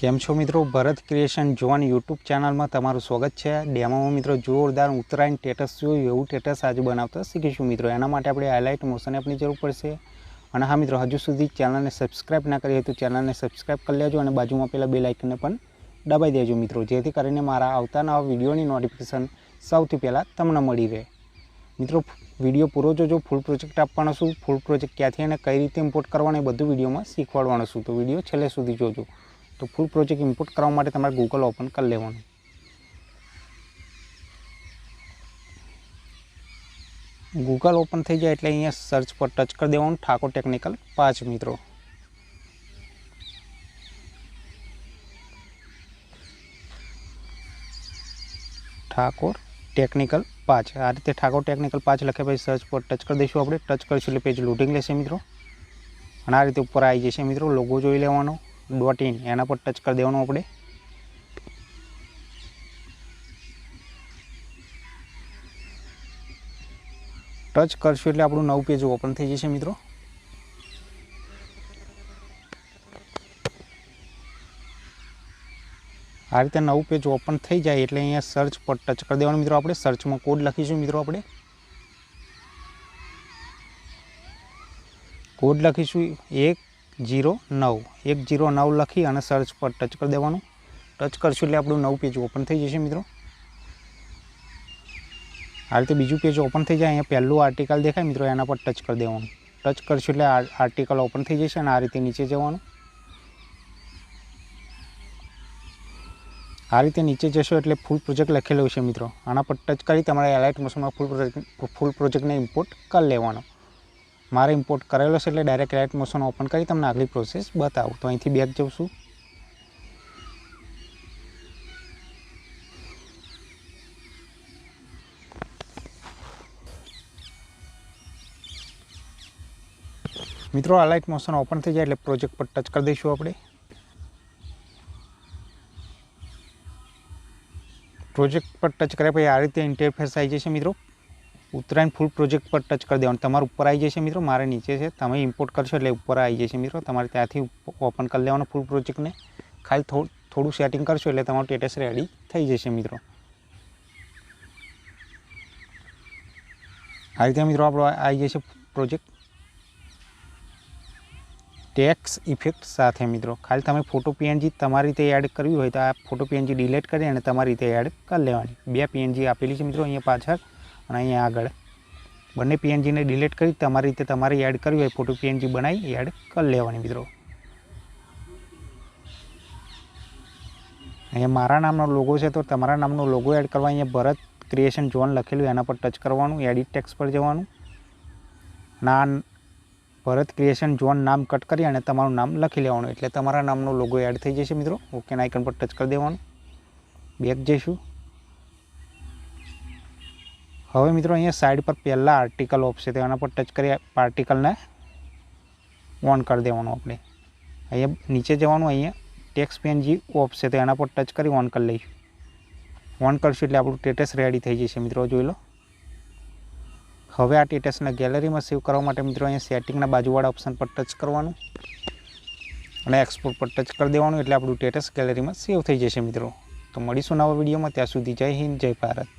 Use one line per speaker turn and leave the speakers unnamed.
કેમ છો મિત્રો ભરત ક્રિએશન જોન યુટ્યુબ ચેનલમાં તમારું સ્વાગત છે ડેમોમાં મિત્રો જોરદાર ઉત્તરાયણ ટેટસ જોયું એવું ટેટસ આજે બનાવતા શીખીશું મિત્રો એના માટે આપણે હાઇલાઇટ મોશન એપની જરૂર પડશે અને હા મિત્રો હજુ સુધી ચેનલને સબસ્ક્રાઇબ ના કરી હોય તો ચેનલને સબસ્ક્રાઇબ કરી લેજો અને બાજુમાં પહેલાં બે લાઇકને પણ દબાઈ દેજો મિત્રો જેથી કરીને મારા આવતાના વિડીયોની નોટિફિકેશન સૌથી પહેલાં તમને મળી રહે મિત્રો વિડીયો પૂરો જોજો ફૂલ પ્રોજેક્ટ આપવાનો છું ફૂલ પ્રોજેક્ટ ક્યાંથી અને કઈ રીતે ઇમ્પોર્ટ કરવાનો એ બધું વિડીયોમાં શીખવાડવાનું છું તો વિડીયો છેલ્લે સુધી જોજો તો ફૂલ પ્રોજેક્ટ ઇનપુટ કરવા માટે તમારે Google ઓપન કરી લેવાનું Google ઓપન થઈ જાય એટલે અહીંયા સર્ચ પર ટચ કરી દેવાનું ઠાકોર ટેકનિકલ પાંચ મિત્રો ઠાકોર ટેકનિકલ પાંચ આ રીતે ઠાકોર ટેકનિકલ પાંચ લખે ભાઈ સર્ચ પર ટચ કરી દેજો આપણે ટચ કરીશું એટલે પેજ લોડિંગ લેશે મિત્રો અને આ રીતે ઉપર આવી જશે મિત્રો લોગો જોઈ લેવાનો बॉट इन एना पर टच कर देवनो आपडे टच करशो એટલે આપણો નવ પેજ ઓપન થઈ જશે મિત્રો આ રીતે નવ પેજ ઓપન થઈ જાય એટલે અહીંયા સર્ચ પર ટચ કરી દેવાનો મિત્રો આપણે સર્ચ માં કોડ લખીશું મિત્રો આપણે કોડ લખીશું 1 જીરો નવ એક જીરો નવ લખી અને સર્ચ પર ટચ કરી દેવાનું ટચ કરશું એટલે આપણું નવું પેજ ઓપન થઈ જશે મિત્રો આ રીતે બીજું પેજ ઓપન થઈ જાય અહીંયા પહેલું આર્ટિકલ દેખાય મિત્રો એના પર ટચ કરી દેવાનું ટચ કરશું એટલે આર્ટિકલ ઓપન થઈ જશે અને આ રીતે નીચે જવાનું આ રીતે નીચે જશો એટલે ફૂલ પ્રોજેક્ટ લખેલો છે મિત્રો આના પર ટચ કરી તમારે એલાઇટ મોશનમાં ફૂલ પ્રોજેક્ટ ફૂલ પ્રોજેક્ટને ઇમ્પોર્ટ કરી લેવાનો માર ઇમ્પોર્ટ કરેલો છે એટલે ડાયરેક્ટ રેક મોશન ઓપન કરી તમે આગલી પ્રોસેસ બતાવો તો અહીંથી બેક જઉં છું મિત્રો આ લાઈક મોશન ઓપન થઈ જાય એટલે પ્રોજેક્ટ પર ટચ કરી દઈશું આપણે પ્રોજેક્ટ પર ટચ કરી ભાઈ આ રીતે ઇન્ટરફેસ આવી જશે મિત્રો ઉત્રણ ફૂલ પ્રોજેક્ટ પર ટચ કરી દેણો તમારું ઉપર આઈ જશે મિત્રો મારે નીચે છે તમે ઈમ્પોર્ટ કરશો એટલે ઉપર આઈ જશે મિત્રો તમારે ત્યાંથી ઓપન કરી લેવાનો ફૂલ પ્રોજેક્ટ ને ખાલી થોડું સેટિંગ કરશો એટલે તમારું ટેટેસ રેડી થઈ જશે મિત્રો આ રીતે મિત્રો આપણો આઈ જશે પ્રોજેક્ટ ટેક્સ ઇફેક્ટ સાથે મિત્રો ખાલી તમે ફોટો PNG તમારીતે એડ કરી હોય તો આ ફોટો PNG ડિલીટ કરી અને તમારીતે એડ કરી લેવાની બે PNG આપેલી છે મિત્રો અહીં પાછળ અને અહીંયા આગળ બંને પીએનજીને ડિલીટ કરી તમારી રીતે તમારે એડ કરવી હોય ફોટો પીએનજી બનાવી એડ કરી લેવાની મિત્રો અહીંયા મારા નામનો લોગો છે તો તમારા નામનો લોગો એડ કરવા અહીંયા ભરત ક્રિએશન જોન લખેલું એના પર ટચ કરવાનું એડિટ ટેક્સ પર જવાનું ના ભરત ક્રિએશન જોન નામ કટ કરી અને તમારું નામ લખી લેવાનું એટલે તમારા નામનો લોગો એડ થઈ જશે મિત્રો ઓકે આઇકન પર ટચ કરી દેવાનું બેક જઈશું હવે મિત્રો અહીંયા સાઈડ પર પહેલાં આર્ટિકલ ઓપ્શન એના પર ટચ કરી પાર્ટિકલને ઓન કરી દેવાનું આપણે અહીંયા નીચે જવાનું અહીંયા ટેક્સ પેન જે તો એના પર ટચ કરી ઓન કરી લઈશું ઓન કરશું એટલે આપણું સ્ટેટસ રેડી થઈ જશે મિત્રો જોઈ લો હવે આ સ્ટેટસને ગેલેરીમાં સેવ કરવા માટે મિત્રો અહીંયા સેટિંગના બાજુવાળા ઓપ્શન પર ટચ કરવાનું અને એક્સપોર્ટ પર ટચ કરી દેવાનું એટલે આપણું ટેટસ ગેલેરીમાં સેવ થઈ જશે મિત્રો તો મળીશું નવા વિડીયોમાં ત્યાં સુધી જય હિન્દ જય ભારત